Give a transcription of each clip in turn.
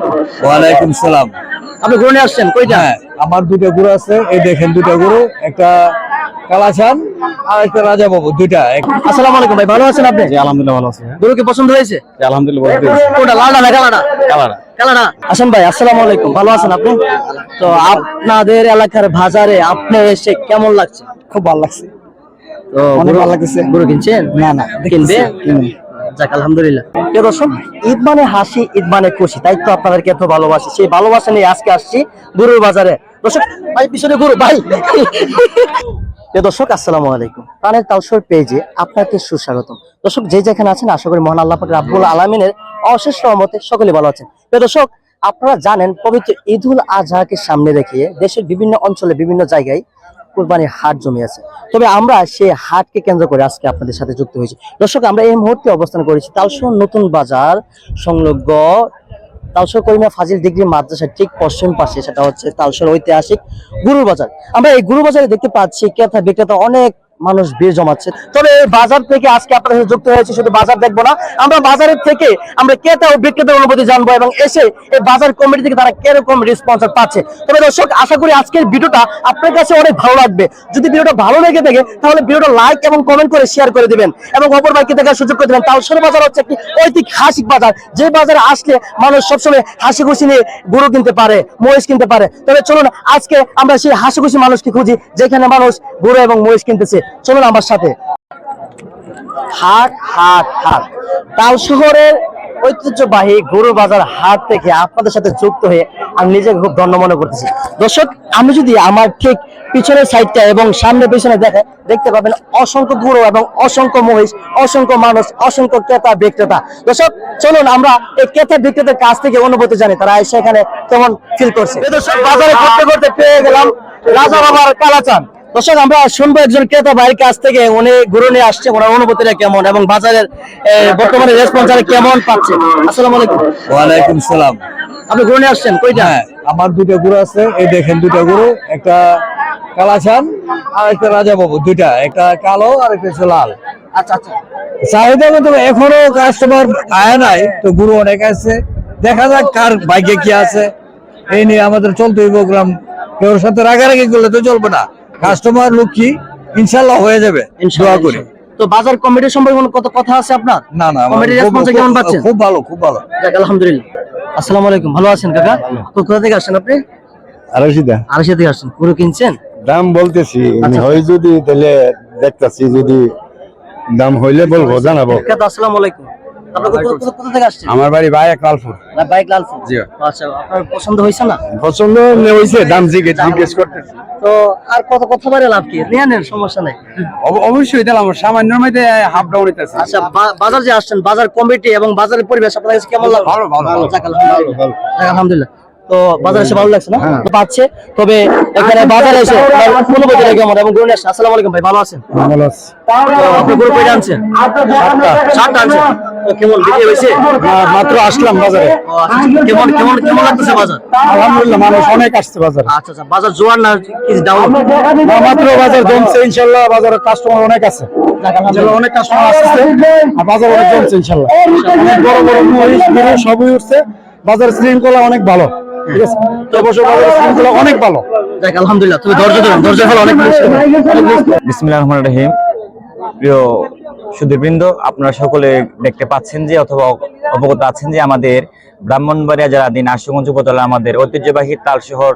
আলাইকুম। ওয়ালাইকুম সালাম। আপনি গরু আসছেন কইটা হ্যাঁ আমার দুটো গরু আছে এই দেখেন দুটো গরু একটা কালাচান আর একটা রাজা বাবু দুইটা এক- আসসালামু আলাইকুম ভাই ভালো আছেন আপনি? আলহামদুলিল্লাহ ভালো আছে। গরু কি পছন্দ হয়েছে? আলহামদুলিল্লাহ কোনটা লালটা না কালাটা কালাটা আসেন ভাই আসসালামু আলাইকুম ভালো আছেন আপনি? তো আপনাদের এলাকার বাজারে আপনি এসে কেমন লাগছে? খুব ভালো লাগছে। তো অনেক ভালো লাগতেছে। গরু কিনছেন? না না কিনবে? যাক, আলহামদুলিল্লাহ। দর্শক, ঈদ মানে হাসি, ঈদ মানে খুশি, তাই তো আপনাদেরকে এত ভালোবাসি। সেই ভালোবাসা নিয়ে আজকে আসছি বাজারে। দর্শক, ভাই, পিছনে ভাই। দর্শক আলাইকুম। প্রাণের পেজে আপনাকে সুস্বাগতম। দর্শক, যে যেখানে আছেন, আশা করি মহান আল্লাহ পাক আলামিনের অশেষ রহমতে সকলে ভালো আছেন। দর্শক, আপনারা জানেন, পবিত্র ঈদুল আজহাকে সামনে রেখে দেশের বিভিন্ন অঞ্চলে, বিভিন্ন জায়গায় কুরবানির হাট জমে আছে। তবে আমরা সেই হাটকে কেন্দ্র করে আজকে আপনাদের সাথে যুক্ত হয়েছি। দর্শক, আমরা এই মুহূর্তে অবস্থান করেছি তালসর নতুন বাজার সংলগ্ন তালসর করিমা ফাজিল ডিগ্রি মাদ্রাসার ঠিক পশ্চিম পাশে, সেটা হচ্ছে তালসর ঐতিহাসিক গুরুর বাজার আমরা এই গুরু বাজারে দেখতে পাচ্ছি ক্রেতা বিক্রেতা অনেক মানুষ ভিড় জমাচ্ছে। তবে এই বাজার থেকে আজকে আপনাদের সাথে যুক্ত হয়েছে, শুধু বাজার দেখব না। আমরা বাজারের থেকে আমরা ক্রেতা ও বিক্রেতার অনুভূতি জানব এবং এসে এই বাজার কমিটি থেকে তারা কীরকম রেসপন্স পাচ্ছে। তবে দর্শক, আশা করি আজকের ভিডিওটা আপনার কাছে অনেক ভালো লাগবে। যদি ভিডিওটা ভালো লেগে থাকে, তাহলে ভিডিওটা লাইক এবং কমেন্ট করে শেয়ার করে দিবেন এবং অপর ভাইকে দেখার সুযোগ করে দিবেন। তালসর বাজার হচ্ছে একটি ঐতিহাসিক বাজার। যে বাজারে আসলে মানুষ সবসময় হাসি খুশি নিয়ে গরু কিনতে পারে, মহিষ কিনতে পারে। তবে চলুন, আজকে আমরা সেই হাসি খুশি মানুষকে খুঁজি, যেখানে মানুষ গরু এবং মহিষ কিনতেছে। চলুন আমার সাথে। হাট হাট হাট। তাল শহরের ঐতিহ্যবাহী গরু বাজার হাট থেকে আপনাদের সাথে যুক্ত হয়ে আমি নিজেকে খুব ধন্য মনে করতেছি। দর্শক আমি যদি আমার ঠিক পিছনের সাইডটা এবং সামনে পিছনে দেখে দেখতে পাবেন অসংখ্য গরু এবং অসংখ্য মহিষ অসংখ্য মানুষ অসংখ্য ক্রেতা বিক্রেতা। দর্শক চলুন আমরা এই ক্রেতা বিক্রেতার কাছ থেকে অনুভূতি জানি তারা সেখানে কেমন ফিল করছে। দর্শক বাজারে করতে করতে পেয়ে গেলাম রাজা বাবার কালাচান। দর্শক আমরা শুনব একজন ক্রেতা ভাইয়ের কাছ থেকে। উনি গরু নিয়ে আসছে ওনার অনুভূতিটা কেমন এবং বাজারের বর্তমানে রেসপন্স কেমন পাচ্ছে? আসসালামু আলাইকুম। ওয়ালাইকুম সালাম। আপনি গরু নিয়ে আসছেন কইটা? হ্যাঁ আমার দুটো গুরু আছে এই দেখেন দুটো গুরু একটা কালাচান আর একটা রাজা বাবু দুইটা একটা কালো আর একটা হচ্ছে লাল। আচ্ছা আচ্ছা। চাহিদা কিন্তু এখনও কাস্টমার আয় নাই তো গুরু অনেক আছে। দেখা যাক কার ভাগ্যে কি আছে। এই নিয়ে আমাদের চলতে প্রোগ্রাম কেউ সাথে রাগারাগি করলে তো চলবে না। কাস্টমার লোক কি ইনশাল্লাহ হয়ে যাবে দোয়া করি। তো বাজার কমিটির সম্পর্কে কোনো কত কথা আছে আপনার? না না কমিটির রেসপন্স কেমন পাচ্ছেন? খুব ভালো খুব ভালো। যাক আলহামদুলিল্লাহ। আসসালামু আলাইকুম ভালো আছেন কাকা? তো কোথা থেকে আসছেন আপনি? আড়াইশিটা আড়াইশো থেকে আসছেন। গরু কিনছেন? দাম বলতেছি আচ্ছা। হয় যদি তাহলে দেখতাছি যদি দাম হইলে বলব জানাব। কাকা আসসালামু আলাইকুম। আমার বাড়ি বাইক লালপুর। বাইক লালপুর? জি। আচ্ছা আপনার পছন্দ হয়েছে না? পছন্দ হয়েছে দাম জিজ্ঞেস জিজ্ঞেস করতেছি। তো আর কত কত বারে লাভ কি? নেন সমস্যা নাই? অবশ্যই দিলাম সামান্য মধ্যে হাফ ডাউন হইতাছে। আচ্ছা বাজার যে আসছেন বাজার কমিটি এবং বাজারের পরিবেশ আপনার কাছে কেমন লাগল? ভালো, ভালো, ভালো। আলহামদুলিল্লাহ। তো বাজারে এসে ভালো লাগছে না? হ্যাঁ। তো পাচ্ছে। তবে এখানে বাজারে এসে অনুভূতিটা কেমন এবং গরু আসছেন। আসসালামু আলাইকুম ভাই ভালো আছেন? তো আপনি গরু কয়টা আনছেন? সাতটা আনছেন? কেমন বিক্রি হয়েছে? মাত্র আসলাম বাজারে। আচ্ছা, কেমন কেমন কেমন লাগতেছে বাজার? আলহামদুলিল্লাহ মানুষ অনেক আসছে বাজারে। আচ্ছা আচ্ছা বাজার জোয়ার না কি ডাউন মাত্র বাজার জমছে ইনশাল্লাহ বাজারে কাস্টমার অনেক আছে। অনেক কাস্টমার আসছে। আর বাজার অনেক জমছে ইনশাল্লাহ। বড় বড় মহিষ সবই উঠছে। বাজার শৃঙ্খলা অনেক ভালো। ঠিক আছে তো অবশ্য শৃঙ্খলা অনেক ভালো যাক আলহামদুলিল্লাহ তুমি ধৈর্য ধরেন ধৈর্য ফল অনেক বেশি। অনেক বেশি। বিসমিল্লাহ রহমান রহিম প্রিয় সুদীবৃন্দ আপনারা সকলে দেখতে পাচ্ছেন যে অথবা অবগত আছেন যে আমাদের ব্রাহ্মণবাড়িয়া জেলা দিন আশুগঞ্জ উপজেলা আমাদের ঐতিহ্যবাহী তাল শহর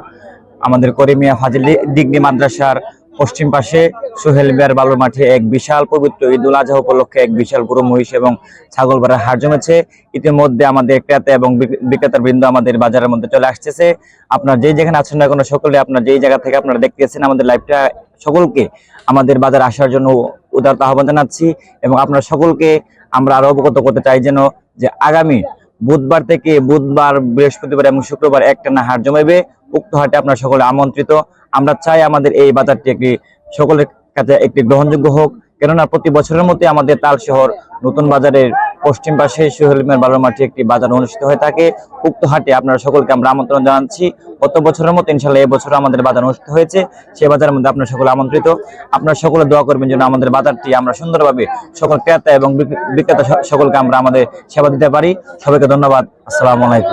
আমাদের করিমিয়া ফাজিল ডিগ্রি মাদ্রাসার পশ্চিম পাশে সোহেল বিয়ার বালুর মাঠে এক বিশাল পবিত্র ঈদুল আজহা উপলক্ষে এক বিশাল গরু, মহিষ এবং ছাগল বাড়ার হাট জমেছে। ইতিমধ্যে আমাদের ক্রেতা এবং বিক্রেতার বৃন্দ আমাদের বাজারের মধ্যে চলে আসতেছে। আপনার যেই যেখানে আছেন না কোনো সকলে আপনার যেই জায়গা থেকে আপনারা দেখতেছেন আমাদের লাইভটা, সকলকে আমাদের বাজার আসার জন্য উদারত আহ্বান জানাচ্ছি এবং আপনার সকলকে আমরা আরও অবগত করতে চাই যেন যে আগামী বুধবার থেকে বুধবার, বৃহস্পতিবার এবং শুক্রবার একটানা হাট জমাইবে। উক্ত হাটে আপনার সকলে আমন্ত্রিত। আমরা চাই আমাদের এই বাজারটি একটি সকলের কাছে একটি গ্রহণযোগ্য হোক। কেননা প্রতি বছরের মধ্যে আমাদের তাল শহর নতুন বাজারের পশ্চিম পাশে সোহেলমের বালুর মাঠে একটি বাজার অনুষ্ঠিত হয়ে থাকে। উক্ত হাটে আপনারা সকলকে আমরা আমন্ত্রণ জানাচ্ছি। গত বছরের মতো ইনশাল্লাহ এবছর আমাদের বাজার অনুষ্ঠিত হয়েছে। সেই বাজারের মধ্যে আপনারা সকলে আমন্ত্রিত। আপনারা সকলে দোয়া করবেন যেন আমাদের বাজারটি আমরা সুন্দরভাবে সকল ক্রেতা এবং বিক্রেতা সকলকে আমরা আমাদের সেবা দিতে পারি। সবাইকে ধন্যবাদ। আসসালামু আলাইকুম।